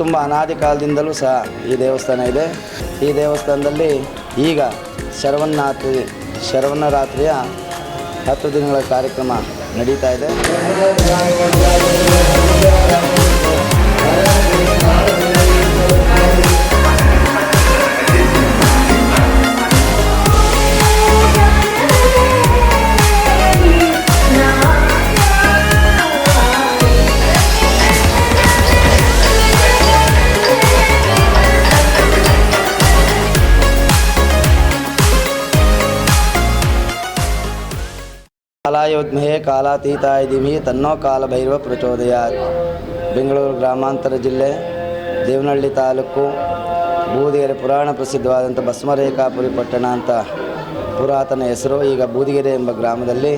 ತುಂಬ ಅನಾದಿ ಕಾಲದಿಂದಲೂ ಸಹ ಈ ದೇವಸ್ಥಾನ ಇದೆ. ಈ ದೇವಸ್ಥಾನದಲ್ಲಿ ಈಗ ಶರವನ್ನಾತ್ರಿ ಶರವನ್ನರಾತ್ರಿಯ ಹತ್ತು ದಿನಗಳ ಕಾರ್ಯಕ್ರಮ ನಡೀತಾ ಇದೆ. ಕಾಲಾಯೋದ್ಮಹೇ ಕಾಲಾತೀತಾಯ ದಿಮಿ ತನ್ನೋ ಕಾಲ ಭೈರವ ಪ್ರಚೋದಯಾತ್. ಬೆಂಗಳೂರು ಗ್ರಾಮಾಂತರ ಜಿಲ್ಲೆ, ದೇವನಹಳ್ಳಿ ತಾಲೂಕು, ಬೂದಿಗೆರೆ ಪುರಾಣ ಪ್ರಸಿದ್ಧವಾದಂಥ ಭಸ್ಮರೇಖಾಪುರಿ ಪಟ್ಟಣ ಅಂತ ಪುರಾತನ ಹೆಸರು. ಈಗ ಬೂದಿಗೆರೆ ಎಂಬ ಗ್ರಾಮದಲ್ಲಿ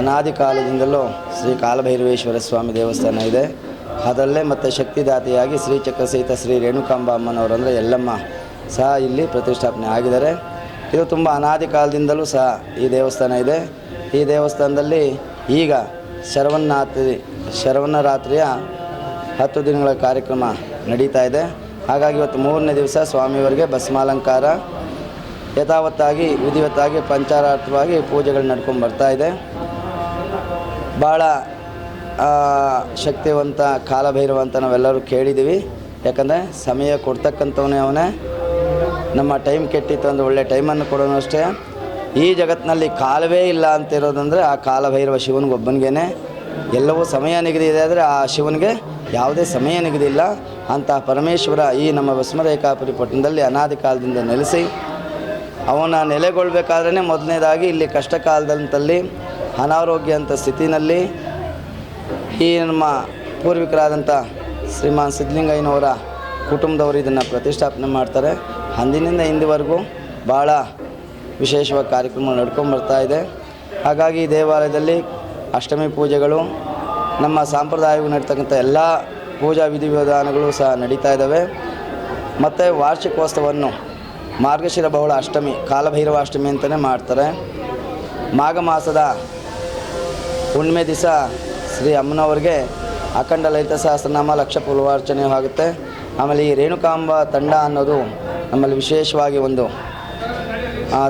ಅನಾದಿ ಕಾಲದಿಂದಲೂ ಶ್ರೀ ಕಾಲಭೈರವೇಶ್ವರ ಸ್ವಾಮಿ ದೇವಸ್ಥಾನ ಇದೆ. ಅದರಲ್ಲೇ ಮತ್ತು ಶಕ್ತಿದಾತಿಯಾಗಿ ಶ್ರೀ ಚಕ್ರಸಹಿತ ಶ್ರೀ ರೇಣುಕಾಂಬ ಅಮ್ಮನವರು ಅಂದರೆ ಎಲ್ಲಮ್ಮ ಸಹ ಇಲ್ಲಿ ಪ್ರತಿಷ್ಠಾಪನೆ ಆಗಿದ್ದಾರೆ. ಇದು ತುಂಬ ಅನಾದಿ ಕಾಲದಿಂದಲೂ ಸಹ ಈ ದೇವಸ್ಥಾನ ಇದೆ. ಈ ದೇವಸ್ಥಾನದಲ್ಲಿ ಈಗ ಶರವನ್ನಾತ್ರಿ ಶರವನ್ನರಾತ್ರಿಯ ಹತ್ತು ದಿನಗಳ ಕಾರ್ಯಕ್ರಮ ನಡೀತಾ ಇದೆ. ಹಾಗಾಗಿ ಇವತ್ತು ಮೂರನೇ ದಿವಸ ಸ್ವಾಮಿಯವರಿಗೆ ಭಸ್ಮಾಲಂಕಾರ. ಯಥಾವತ್ತಾಗಿ, ವಿಧಿವತ್ತಾಗಿ, ಪಂಚಾರಾರ್ಥವಾಗಿ ಪೂಜೆಗಳು ನಡ್ಕೊಂಡು ಬರ್ತಾ ಇದೆ. ಭಾಳ ಶಕ್ತಿವಂತ ಕಾಲಭೈರವ ಅಂತ ನಾವೆಲ್ಲರೂ ಕೇಳಿದ್ದೀವಿ. ಯಾಕಂದರೆ ಸಮಯ ಕೊಡ್ತಕ್ಕಂಥವನೇ ಅವನೇ. ನಮ್ಮ ಟೈಮ್ ಕೆಟ್ಟಿತ್ತು ಅಂದರೆ ಒಳ್ಳೆ ಟೈಮನ್ನು ಕೊಡೋನು ಅಷ್ಟೇ. ಈ ಜಗತ್ತಿನಲ್ಲಿ ಕಾಲವೇ ಇಲ್ಲ ಅಂತ ಇರೋದಂದರೆ ಆ ಕಾಲಭೈರವ ಶಿವನಿಗೆ ಒಬ್ಬನಿಗೇನೆ. ಎಲ್ಲವೂ ಸಮಯ ನಿಗದಿ ಇದೆ ಆದರೆ ಆ ಶಿವನಿಗೆ ಯಾವುದೇ ಸಮಯ ನಿಗದಿ ಇಲ್ಲ. ಅಂತಹ ಪರಮೇಶ್ವರ ಈ ನಮ್ಮ ಭಸ್ಮರೇಖಾಪುರಿ ಪಟ್ಟಣದಲ್ಲಿ ಅನಾದಿ ಕಾಲದಿಂದ ನೆಲೆಸಿ, ಅವನ ನೆಲೆಗೊಳ್ಬೇಕಾದ್ರೆ ಮೊದಲನೇದಾಗಿ ಇಲ್ಲಿ ಕಷ್ಟ ಕಾಲದಂತಲ್ಲಿ ಅನಾರೋಗ್ಯ ಅಂತ ಸ್ಥಿತಿನಲ್ಲಿ ಈ ನಮ್ಮ ಪೂರ್ವಿಕರಾದಂಥ ಶ್ರೀಮಾನ್ ಸಿದ್ಧಲಿಂಗಯ್ಯನವರ ಕುಟುಂಬದವರು ಇದನ್ನು ಪ್ರತಿಷ್ಠಾಪನೆ ಮಾಡ್ತಾರೆ. ಅಂದಿನಿಂದ ಇಂದಿವರೆಗೂ ಭಾಳ ವಿಶೇಷವಾಗಿ ಕಾರ್ಯಕ್ರಮ ನಡ್ಕೊಂಡು ಬರ್ತಾ ಇದೆ. ಹಾಗಾಗಿ ದೇವಾಲಯದಲ್ಲಿ ಅಷ್ಟಮಿ ಪೂಜೆಗಳು, ನಮ್ಮ ಸಾಂಪ್ರದಾಯವು ನಡೀತಕ್ಕಂಥ ಎಲ್ಲ ಪೂಜಾ ವಿಧಿವಿಧಾನಗಳು ಸಹ ನಡೀತಾ ಇದ್ದಾವೆ. ಮತ್ತು ವಾರ್ಷಿಕೋತ್ಸವವನ್ನು ಮಾರ್ಗಶಿರ ಬಹುಳ ಅಷ್ಟಮಿ ಕಾಲಭೈರವ ಅಷ್ಟಮಿ ಅಂತಲೇ ಮಾಡ್ತಾರೆ. ಮಾಘ ಮಾಸದ ಹುಣ್ಣಿಮೆ ದಿವಸ ಶ್ರೀ ಅಮ್ಮನವ್ರಿಗೆ ಅಖಂಡ ಲಲಿತ ಸಹಸ್ರನಾಮ, ಲಕ್ಷ ಪೂರ್ವಾರ್ಚನೆಯೂ ಆಗುತ್ತೆ. ಆಮೇಲೆ ಈ ರೇಣುಕಾಂಬ ತಂಡ ಅನ್ನೋದು ನಮ್ಮಲ್ಲಿ ವಿಶೇಷವಾಗಿ ಒಂದು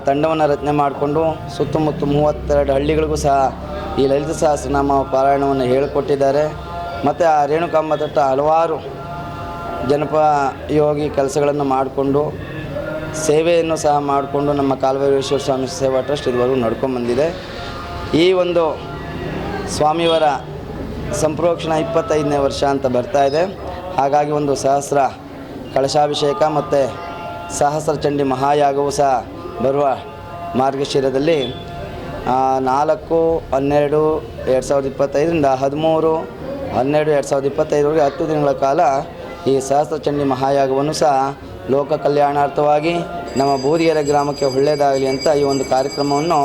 ತಂಡವನ್ನು ರಚನೆ ಮಾಡಿಕೊಂಡು ಸುತ್ತಮುತ್ತ ಮೂವತ್ತೆರಡು ಹಳ್ಳಿಗಳಿಗೂ ಸಹ ಈ ಲಲಿತ ಸಹಸ್ರನಾಮ ಪಾರಾಯಣವನ್ನು ಹೇಳಿಕೊಟ್ಟಿದ್ದಾರೆ. ಮತ್ತು ಆ ರೇಣುಕಾಂಬ ತಟ್ಟ ಹಲವಾರು ಜನಪಯೋಗಿ ಕೆಲಸಗಳನ್ನು ಮಾಡಿಕೊಂಡು ಸೇವೆಯನ್ನು ಸಹ ಮಾಡಿಕೊಂಡು ನಮ್ಮ ಕಾಲಭೈರೇಶ್ವರ ಸ್ವಾಮಿ ಸೇವಾ ಟ್ರಸ್ಟ್ ಇದುವರೆಗೂ ನಡ್ಕೊಂಬಂದಿದೆ ಈ ಒಂದು ಸ್ವಾಮಿಯವರ ಸಂಪ್ರೋಕ್ಷಣ ಇಪ್ಪತ್ತೈದನೇ ವರ್ಷ ಅಂತ ಬರ್ತಾ ಇದೆ. ಹಾಗಾಗಿ ಒಂದು ಸಹಸ್ರ ಕಳಶಾಭಿಷೇಕ ಮತ್ತು ಸಹಸ್ರ ಚಂಡಿ ಮಹಾಯಾಗವೂ ಸಹ ಬರುವ ಮಾರ್ಗಶಿರದಲ್ಲಿ ನಾಲ್ಕು, ಹನ್ನೆರಡು, ಎರಡು ಸಾವಿರದ ಇಪ್ಪತ್ತೈದರಿಂದ ಹದಿಮೂರು, ಹನ್ನೆರಡು, ಎರಡು ಸಾವಿರದ ಇಪ್ಪತ್ತೈದರವರೆಗೆ ಹತ್ತು ದಿನಗಳ ಕಾಲ ಈ ಸಹಸ್ರಚಂಡಿ ಮಹಾಯಾಗವನ್ನು ಸಹ ಲೋಕ ಕಲ್ಯಾಣಾರ್ಥವಾಗಿ ನಮ್ಮ ಬೂದಿಗೆರೆ ಗ್ರಾಮಕ್ಕೆ ಒಳ್ಳೆಯದಾಗಲಿ ಅಂತ ಈ ಒಂದು ಕಾರ್ಯಕ್ರಮವನ್ನು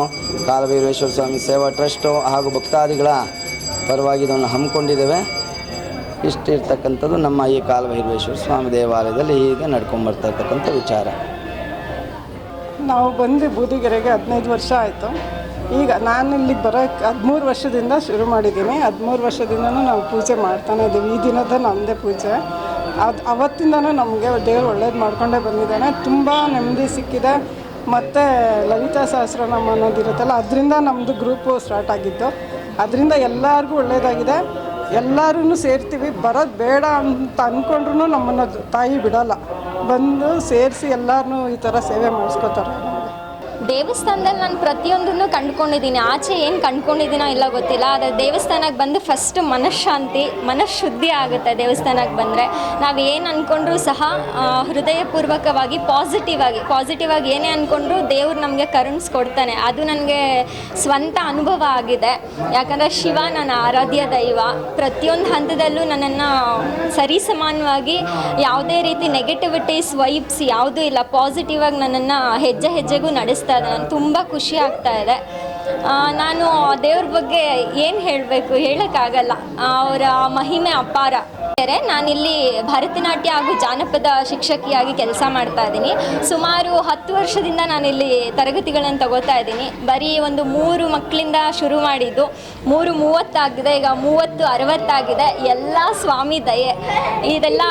ಕಾಲಭೈರವೇಶ್ವರ ಸ್ವಾಮಿ ಸೇವಾ ಟ್ರಸ್ಟು ಹಾಗೂ ಭಕ್ತಾದಿಗಳ ಪರವಾಗಿ ಇದನ್ನು ಹಮ್ಮಿಕೊಂಡಿದ್ದೇವೆ. ಇಷ್ಟಿರ್ತಕ್ಕಂಥದ್ದು ನಮ್ಮ ಈ ಕಾಲಭೈರವೇಶ್ವರ ಸ್ವಾಮಿ ದೇವಾಲಯದಲ್ಲಿ ಹೀಗೆ ನಡ್ಕೊಂಡು ವಿಚಾರ. ನಾವು ಬಂದು ಬೂದಿಗೆರೆಗೆ ಹದಿನೈದು ವರ್ಷ ಆಯಿತು. ಈಗ ನಾನು ಇಲ್ಲಿಗೆ ಬರೋಕ್ಕೆ ಹದಿಮೂರು ವರ್ಷದಿಂದ ಶುರು ಮಾಡಿದ್ದೀನಿ. ಹದಿಮೂರು ವರ್ಷದಿಂದನೂ ನಾವು ಪೂಜೆ ಮಾಡ್ತಾನೆ ಇದ್ದೀವಿ. ಈ ದಿನದ ನಮ್ಮದೇ ಪೂಜೆ. ಅದು ಅವತ್ತಿಂದನೂ ನಮಗೆ ದೇವ್ರು ಒಳ್ಳೇದು ಮಾಡ್ಕೊಂಡೇ ಬಂದಿದ್ದಾನೆ. ತುಂಬ ನೆಮ್ಮದಿ ಸಿಕ್ಕಿದೆ. ಮತ್ತು ಲಲಿತಾ ಸಹಸ್ರನಾಮ ಅನ್ನೋದಿರುತ್ತಲ್ಲ ಅದರಿಂದ ನಮ್ಮದು ಗ್ರೂಪು ಸ್ಟಾರ್ಟ್ ಆಗಿತ್ತು ಅದರಿಂದ ಎಲ್ಲರಿಗೂ ಒಳ್ಳೆಯದಾಗಿದೆ ಎಲ್ಲರೂ ಸೇರ್ತೀವಿ. ಬರೋದು ಬೇಡ ಅಂತ ಅಂದ್ಕೊಂಡ್ರೂ ನಮ್ಮನ್ನು ತಾಯಿ ಬಿಡೋಲ್ಲ. ಬಂದು ಸೇರಿಸಿ ಎಲ್ಲರನ್ನೂ ಈ ಥರ ಸೇವೆ ಮಾಡಿಸ್ಕೋತಾರೆ. ದೇವಸ್ಥಾನದಲ್ಲಿ ನಾನು ಪ್ರತಿಯೊಂದನ್ನು ಕಂಡ್ಕೊಂಡಿದ್ದೀನಿ. ಆಚೆ ಏನು ಕಂಡ್ಕೊಂಡಿದ್ದೀನೋ ಇಲ್ಲ ಗೊತ್ತಿಲ್ಲ. ಆದರೆ ದೇವಸ್ಥಾನಕ್ಕೆ ಬಂದು ಫಸ್ಟ್ ಮನಃಶಾಂತಿ, ಮನಃಶುದ್ಧಿ ಆಗುತ್ತೆ ದೇವಸ್ಥಾನಕ್ಕೆ ಬಂದರೆ. ನಾವು ಏನು ಅಂದ್ಕೊಂಡ್ರೂ ಸಹ ಹೃದಯಪೂರ್ವಕವಾಗಿ ಪಾಸಿಟಿವ್ ಆಗಿ ಪಾಸಿಟಿವ್ ಆಗಿ ಏನೇ ಅಂದ್ಕೊಂಡ್ರೂ ದೇವ್ರು ನಮಗೆ ಕರುಣಿಸ್ಕೊಡ್ತಾನೆ ಅದು ನನಗೆ ಸ್ವಂತ ಅನುಭವ ಆಗಿದೆ. ಯಾಕಂದರೆ ಶಿವ ನನ್ನ ಆರಾಧ್ಯ ದೈವ. ಪ್ರತಿಯೊಂದು ಹಂತದಲ್ಲೂ ನನ್ನನ್ನು ಸರಿಸಮಾನವಾಗಿ ಯಾವುದೇ ರೀತಿ ನೆಗೆಟಿವಿಟೀಸ್ ವೈಬ್ಸ್ ಯಾವುದೂ ಇಲ್ಲ. ಪಾಸಿಟಿವ್ ಆಗಿ ನನ್ನನ್ನು ಹೆಜ್ಜೆ ಹೆಜ್ಜೆಗೂ ಇದೆ ನಾನು ತುಂಬ ಖುಷಿ ಆಗ್ತಾ ಇದೆ. ನಾನು ದೇವ್ರ ಬಗ್ಗೆ ಏನು ಹೇಳಬೇಕು ಹೇಳೋಕ್ಕಾಗಲ್ಲ. ಅವರ ಮಹಿಮೆ ಅಪಾರ. ನಾನಿಲ್ಲಿ ಭರತನಾಟ್ಯ ಹಾಗೂ ಜಾನಪದ ಶಿಕ್ಷಕಿಯಾಗಿ ಕೆಲಸ ಮಾಡ್ತಾ ಇದ್ದೀನಿ. ಸುಮಾರು ಹತ್ತು ವರ್ಷದಿಂದ ನಾನಿಲ್ಲಿ ತರಗತಿಗಳನ್ನು ತಗೋತಾ ಇದ್ದೀನಿ. ಬರೀ ಒಂದು ಮೂರು ಮಕ್ಕಳಿಂದ ಶುರು ಮಾಡಿದ್ದು. ಮೂರು ಮೂವತ್ತಾಗಿದೆ. ಈಗ ಮೂವತ್ತು ಅರವತ್ತಾಗಿದೆ. ಎಲ್ಲ ಸ್ವಾಮಿ ದಯೆ. ಇದೆಲ್ಲ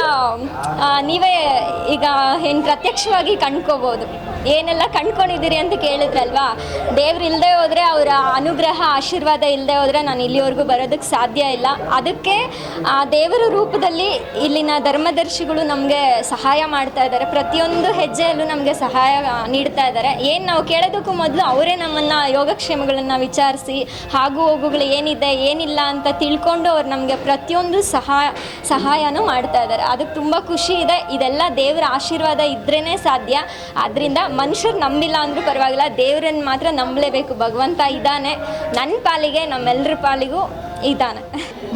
ನೀವೇ ಈಗ ಏನು ಪ್ರತ್ಯಕ್ಷವಾಗಿ ಕಂಡ್ಕೋಬೋದು. ಏನೆಲ್ಲ ಕಂಡ್ಕೊಂಡಿದ್ದೀರಿ ಅಂತ ಕೇಳಿದ್ರಲ್ವಾ? ದೇವ್ರು ಇಲ್ಲದೆ ಹೋದರೆ ಅವರ ಅನುಗ್ರಹ, ಆಶೀರ್ವಾದ ಇಲ್ಲದೆ ಹೋದರೆ ನಾನು ಇಲ್ಲಿವರೆಗೂ ಬರೋದಕ್ಕೆ ಸಾಧ್ಯ ಇಲ್ಲ. ಅದಕ್ಕೆ, ಆ, ದೇವರ ರೂಪದಲ್ಲಿ ಇಲ್ಲಿನ ಧರ್ಮದರ್ಶಿಗಳು ನಮಗೆ ಸಹಾಯ ಮಾಡ್ತಾ ಇದ್ದಾರೆ. ಪ್ರತಿಯೊಂದು ಹೆಜ್ಜೆಯಲ್ಲೂ ನಮಗೆ ಸಹಾಯ ನೀಡ್ತಾ ಇದ್ದಾರೆ. ಏನು ನಾವು ಕೇಳೋದಕ್ಕೂ ಮೊದಲು ಅವರೇ ನಮ್ಮನ್ನು ಯೋಗಕ್ಷೇಮಗಳನ್ನು ವಿಚಾರಿಸಿ, ಹಾಗೂ ಹೋಗುಗಳು ಏನಿದೆ, ಏನಿಲ್ಲ ಅಂತ ತಿಳ್ಕೊಂಡು ಅವ್ರು ನಮಗೆ ಪ್ರತಿಯೊಂದು ಸಹಾಯ ಸಹಾಯನೂ ಮಾಡ್ತಾ ಇದ್ದಾರೆ. ಅದಕ್ಕೆ ತುಂಬ ಖುಷಿ ಇದೆ. ಇದೆಲ್ಲ ದೇವರ ಆಶೀರ್ವಾದ ಇದ್ರೇ ಸಾಧ್ಯ. ಆದ್ದರಿಂದ ಮನುಷ್ಯರು ನಂಬಿಲ್ಲ ಅಂದರೂ ಪರವಾಗಿಲ್ಲ. ದೇವರನ್ನು ಮಾತ್ರ ನಂಬಲೇಬೇಕು. ಭಗವಂತ ಇದ್ದಾನೆ. ನನ್ನ ಪಾಲಿಗೆ ನಮ್ಮೆಲ್ಲರ ಪಾಲಿಗೂ ಇದ್ದಾನೆ.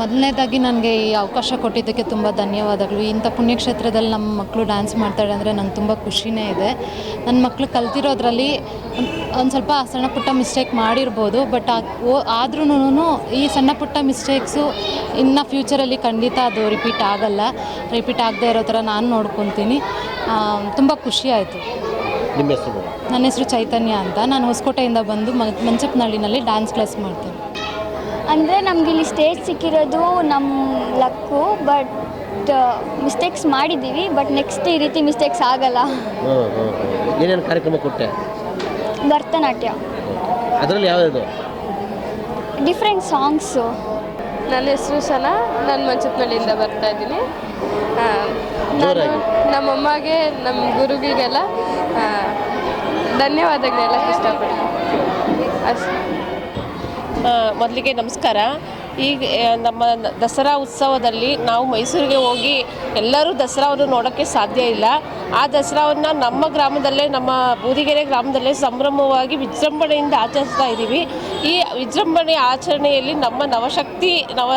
ಮೊದಲನೇದಾಗಿ ನನಗೆ ಈ ಅವಕಾಶ ಕೊಟ್ಟಿದ್ದಕ್ಕೆ ತುಂಬ ಧನ್ಯವಾದಗಳು. ಇಂಥ ಪುಣ್ಯಕ್ಷೇತ್ರದಲ್ಲಿ ನಮ್ಮ ಮಕ್ಕಳು ಡ್ಯಾನ್ಸ್ ಮಾಡ್ತಾಳೆ ಅಂದರೆ ನಂಗೆ ತುಂಬ ಖುಷಿನೇ ಇದೆ. ನನ್ನ ಮಕ್ಕಳು ಕಲ್ತಿರೋದ್ರಲ್ಲಿ ಒಂದು ಸ್ವಲ್ಪ ಸಣ್ಣ ಪುಟ್ಟ ಮಿಸ್ಟೇಕ್ ಮಾಡಿರ್ಬೋದು ಬಟ್ ಆದ್ರೂ ಈ ಸಣ್ಣ ಪುಟ್ಟ ಮಿಸ್ಟೇಕ್ಸು ಇನ್ನು ಫ್ಯೂಚರಲ್ಲಿ ಖಂಡಿತ ಅದು ರಿಪೀಟ್ ಆಗಲ್ಲ. ರಿಪೀಟ್ ಆಗದೆ ಇರೋ ಥರ ನಾನು ನೋಡ್ಕೊತೀನಿ. ತುಂಬ ಖುಷಿ ಆಯಿತು. ನಿಮ್ಮ ಹೆಸರು ನನ್ನ ಹೆಸರು ಚೈತನ್ಯ ಅಂತ. ನಾನು ಹೊಸಕೋಟೆಯಿಂದ ಬಂದು ಮಂಚಪ್ಪನಹಳ್ಳಿನಲ್ಲಿ ಡ್ಯಾನ್ಸ್ ಕ್ಲಾಸ್ ಮಾಡ್ತೀನಿ. ಅಂದರೆ ನಮ್ಗೆ ಇಲ್ಲಿ ಸ್ಟೇಜ್ ಸಿಕ್ಕಿರೋದು ನಮ್ಮ ಲಕ್ಕು ಬಟ್ ಮಿಸ್ಟೇಕ್ಸ್ ಮಾಡಿದ್ದೀವಿ ಬಟ್ ನೆಕ್ಸ್ಟ್ ಈ ರೀತಿ ಮಿಸ್ಟೇಕ್ಸ್ ಆಗಲ್ಲ. ಏನೇನು ಕಾರ್ಯಕ್ರಮ ಕೊಟ್ಟೆ? ಭರತನಾಟ್ಯ. ಅದರಲ್ಲಿ ಯಾವ್ದು? ಡಿಫ್ರೆಂಟ್ ಸಾಂಗ್ಸು ನನ್ನ ಹೆಸರು ಸಲ ನಾನು ಮಂಚತ್ನಳ್ಳಿಯಿಂದ ಬರ್ತಾ ಇದ್ದೀನಿ. ಆ, ನಾನು ಜೋರಾಗಿ. ನಮ್ಮಮ್ಮಗೆ ನಮ್ಮ ಗುರುಗಿಗೆಲ್ಲ ಆ, ಧನ್ಯವಾದಗಳೆಲ್ಲ ಇಷ್ಟಪಡ್ತೀನಿ. ಅಷ್ಟೇ. ಮೊದಲಿಗೆ ನಮಸ್ಕಾರ. ಈಗ ನಮ್ಮ ದಸರಾ ಉತ್ಸವದಲ್ಲಿ ನಾವು ಮೈಸೂರಿಗೆ ಹೋಗಿ ಎಲ್ಲರೂ ದಸರಾವನ್ನು ನೋಡೋಕ್ಕೆ ಸಾಧ್ಯ ಇಲ್ಲ. ಆ ದಸರಾವನ್ನು ನಮ್ಮ ಗ್ರಾಮದಲ್ಲೇ, ನಮ್ಮ ಬೂದಿಗೆರೆ ಗ್ರಾಮದಲ್ಲೇ ಸಂಭ್ರಮವಾಗಿ ವಿಜೃಂಭಣೆಯಿಂದ ಆಚರಿಸ್ತಾ ಇದ್ದೀವಿ. ಈ ವಿಜೃಂಭಣೆ ಆಚರಣೆಯಲ್ಲಿ ನಮ್ಮ ನವಶಕ್ತಿ, ನವ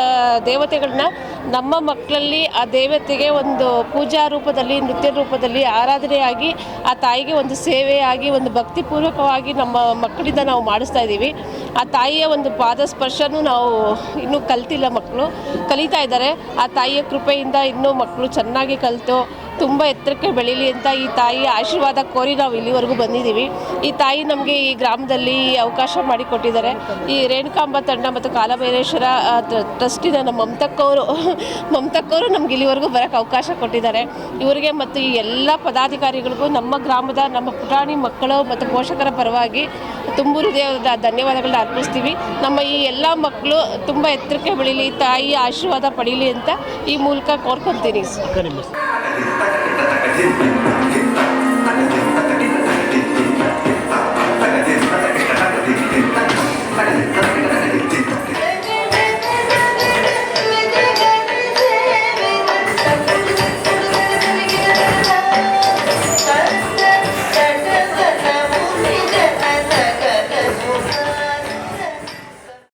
ದೇವತೆಗಳನ್ನ ನಮ್ಮ ಮಕ್ಕಳಲ್ಲಿ ಆ ದೇವತೆಗೆ ಒಂದು ಪೂಜಾ ರೂಪದಲ್ಲಿ, ನೃತ್ಯ ರೂಪದಲ್ಲಿ ಆರಾಧನೆಯಾಗಿ ಆ ತಾಯಿಗೆ ಒಂದು ಸೇವೆಯಾಗಿ, ಒಂದು ಭಕ್ತಿಪೂರ್ವಕವಾಗಿ ನಮ್ಮ ಮಕ್ಕಳಿಂದ ನಾವು ಮಾಡಿಸ್ತಾ ಇದ್ದೀವಿ. ಆ ತಾಯಿಯ ಒಂದು ಪಾದ ಸ್ಪರ್ಶನೂ ನಾವು ಇನ್ನೂ ಕಲ್ತಿಲ್ಲ ಮಕ್ಕಳು. ಕಲಿತಾ ಇದ್ದಾರೆ. ಆ ತಾಯಿಯ ಕೃಪೆಯಿಂದ ಇನ್ನೂ ಮಕ್ಕಳು ಚೆನ್ನಾಗಿ ಕಲಿತು ತುಂಬ ಎತ್ತರಕ್ಕೆ ಬೆಳೀಲಿ ಅಂತ ಈ ತಾಯಿ ಆಶೀರ್ವಾದ ಕೋರಿ ನಾವು ಇಲ್ಲಿವರೆಗೂ ಬಂದಿದ್ದೀವಿ. ಈ ತಾಯಿ ನಮಗೆ ಈ ಗ್ರಾಮದಲ್ಲಿ ಅವಕಾಶ ಮಾಡಿಕೊಟ್ಟಿದ್ದಾರೆ. ಈ ರೇಣುಕಾಂಬ ತಂಡ ಮತ್ತು ಕಾಲಭೈರೇಶ್ವರ ಟ್ರಸ್ಟಿನ ನಮ್ಮ ಮಮತಕ್ಕವರು ಮಮತಕ್ಕವರು ನಮ್ಗೆ ಇಲ್ಲಿವರೆಗೂ ಬರೋಕ್ಕೆ ಅವಕಾಶ ಕೊಟ್ಟಿದ್ದಾರೆ. ಇವರಿಗೆ ಮತ್ತು ಈ ಎಲ್ಲ ಪದಾಧಿಕಾರಿಗಳಿಗೂ ನಮ್ಮ ಗ್ರಾಮದ ನಮ್ಮ ಪುಟಾಣಿ ಮಕ್ಕಳು ಮತ್ತು ಪೋಷಕರ ಪರವಾಗಿ ತುಂಬ ಹೃದಯದ ಧನ್ಯವಾದಗಳನ್ನ ಅರ್ಪಿಸ್ತೀವಿ. ನಮ್ಮ ಈ ಎಲ್ಲ ಮಕ್ಕಳು ತುಂಬ ಎತ್ತರಕ್ಕೆ ಬೆಳೀಲಿ, ತಾಯಿ ಆಶೀರ್ವಾದ ಪಡೀಲಿ ಅಂತ ಈ ಮೂಲಕ ಕೋರ್ಕೊತೀನಿ. Thank you.